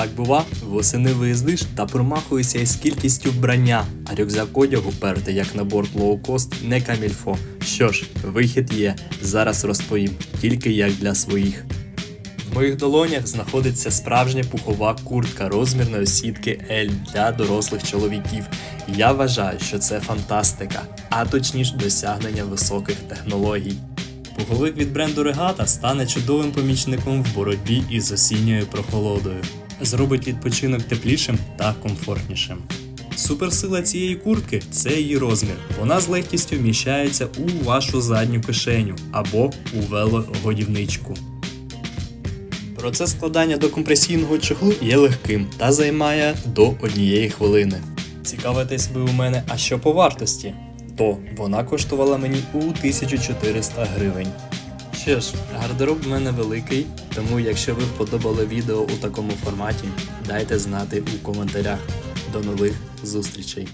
Так бува, восени виїздиш та промахуєшся із кількістю вбрання, а рюкзак одягу перти як на борт лоукост не камільфо. Що ж, вихід є. Зараз розповім, тільки як для своїх. В моїх долонях знаходиться справжня пухова куртка розмірної сітки L для дорослих чоловіків. Я вважаю, що це фантастика, а точніше досягнення високих технологій. Пуховик від бренду Regatta стане чудовим помічником в боротьбі із осінньою прохолодою. Зробить відпочинок теплішим та комфортнішим. Суперсила цієї куртки це її розмір. Вона з легкістю вміщається у вашу задню кишеню або у велогодівничку. Процес складання до компресійного чехлу є легким та займає до однієї хвилини. Цікавитесь ви у мене, а що по вартості? То вона коштувала мені у 1400 гривень. Що ж, гардероб в мене великий, тому якщо ви вподобали відео у такому форматі, дайте знати у коментарях. До нових зустрічей!